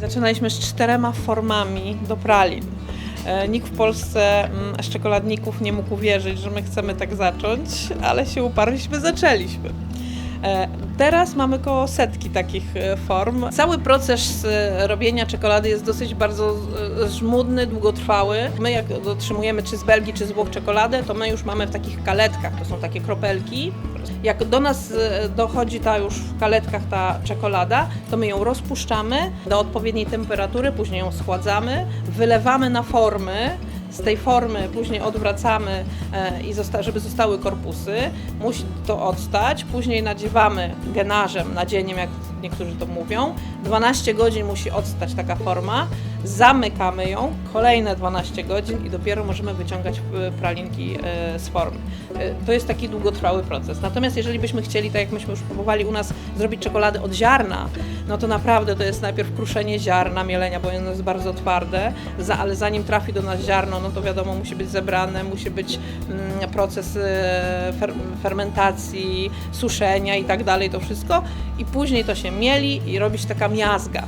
Zaczynaliśmy z czterema formami do pralin. E, Nikt w Polsce mm, z czekoladników nie mógł uwierzyć, że my chcemy tak zacząć, ale się uparliśmy, zaczęliśmy. E, Teraz mamy koło setki takich e, form. Cały proces e, robienia czekolady jest dosyć bardzo żmudny, długotrwały. My jak otrzymujemy czy z Belgii, czy z Włoch czekoladę, to my już mamy w takich kaletkach, to są takie kropelki. Jak do nas dochodzi ta już w kaletkach ta czekolada, to my ją rozpuszczamy do odpowiedniej temperatury, później ją schładzamy, wylewamy na formy, z tej formy później odwracamy, e, i żeby zostały korpusy. Musi to odstać. Później nadziewamy genarzem, nadzieniem, jak niektórzy to mówią. 12 godzin musi odstać taka forma. Zamykamy ją, kolejne 12 godzin i dopiero możemy wyciągać e, pralinki e, z formy. To jest taki długotrwały proces. Natomiast jeżeli byśmy chcieli, tak jak myśmy już próbowali u nas zrobić czekoladę od ziarna, no to naprawdę to jest najpierw kruszenie ziarna, mielenia, bo ono jest bardzo twarde, ale zanim trafi do nas ziarno, no to wiadomo, musi być zebrane, musi być mm, proces e, fer, fermentacji, suszenia i tak dalej, to wszystko. I później to się mieli i robi się taka miazga.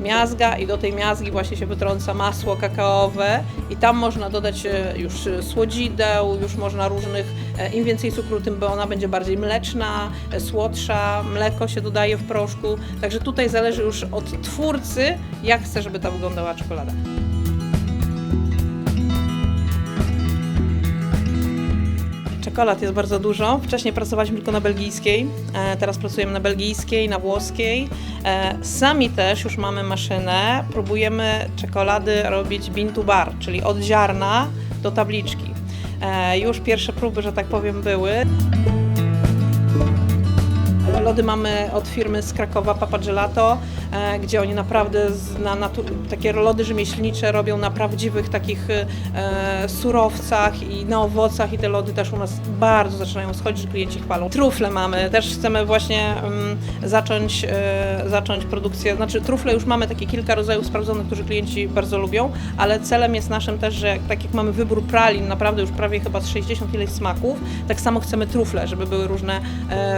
Miazga i do tej miazgi właśnie się wytrąca masło kakaowe i tam można dodać e, już słodzideł, już można różnych, e, im więcej cukru, tym ona będzie bardziej mleczna, słodsza, mleko się dodaje w proszku, także tutaj zależy już od twórcy, jak chce, żeby ta wyglądała czekolada. Czekolad jest bardzo dużo. Wcześniej pracowaliśmy tylko na belgijskiej, e, teraz pracujemy na belgijskiej, na włoskiej. E, Sami też już mamy maszynę. Próbujemy czekolady robić bean to bar, czyli od ziarna do tabliczki. E, Już pierwsze próby, że tak powiem, były. Lody mamy od firmy z Krakowa Papa Gelato, e, gdzie oni naprawdę na, takie lody rzemieślnicze robią na prawdziwych takich e, surowcach i na owocach i te lody też u nas bardzo zaczynają schodzić, klienci chwalą. Trufle mamy, też chcemy właśnie mm, zacząć, e, zacząć produkcję, znaczy trufle już mamy takie kilka rodzajów sprawdzonych, którzy klienci bardzo lubią, ale celem jest naszym też, że tak jak mamy wybór pralin, naprawdę już prawie chyba z 60 ileś smaków, tak samo chcemy trufle, żeby były różne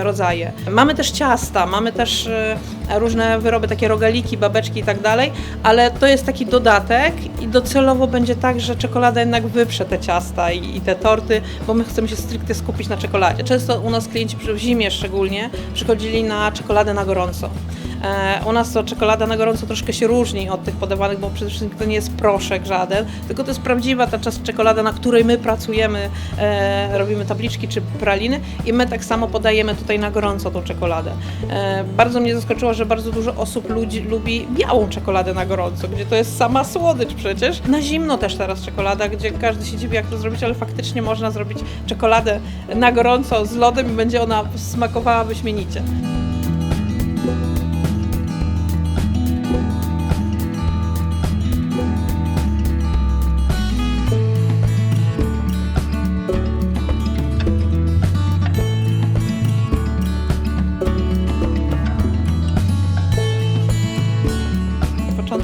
rodzaje. Mamy też ciasta, mamy też e, różne wyroby, takie rogaliki, babeczki i tak dalej, ale to jest taki dodatek i docelowo będzie tak, że czekolada jednak wyprze te ciasta i, i te torty, bo my chcemy się stricte skupić na czekoladzie. Często u nas klienci w zimie szczególnie przychodzili na czekoladę na gorąco. E, U nas to czekolada na gorąco troszkę się różni od tych podawanych, bo przede wszystkim to nie jest proszek żaden, tylko to jest prawdziwa ta czas czekolada, na której my pracujemy, e, robimy tabliczki czy praliny i my tak samo podajemy tutaj na gorąco tą czekoladę. E, bardzo mnie zaskoczyło, że bardzo dużo osób ludzi lubi białą czekoladę na gorąco, gdzie to jest sama słodycz przecież. Na zimno też teraz czekolada, gdzie każdy się dziwi jak to zrobić, ale faktycznie można zrobić czekoladę na gorąco z lodem i będzie ona smakowała wyśmienicie.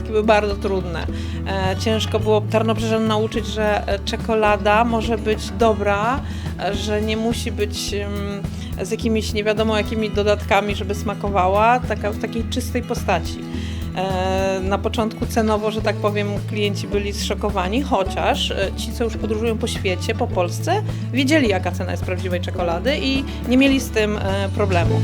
Początki były bardzo trudne. E, Ciężko było Tarnobrzeżan nauczyć, że e, czekolada może być dobra, e, że nie musi być z jakimiś nie wiadomo jakimi dodatkami, żeby smakowała, taka, w takiej czystej postaci. Na początku cenowo, że tak powiem, klienci byli zszokowani, chociaż ci, co już podróżują po świecie, po Polsce, wiedzieli jaka cena jest prawdziwej czekolady i nie mieli z tym problemu.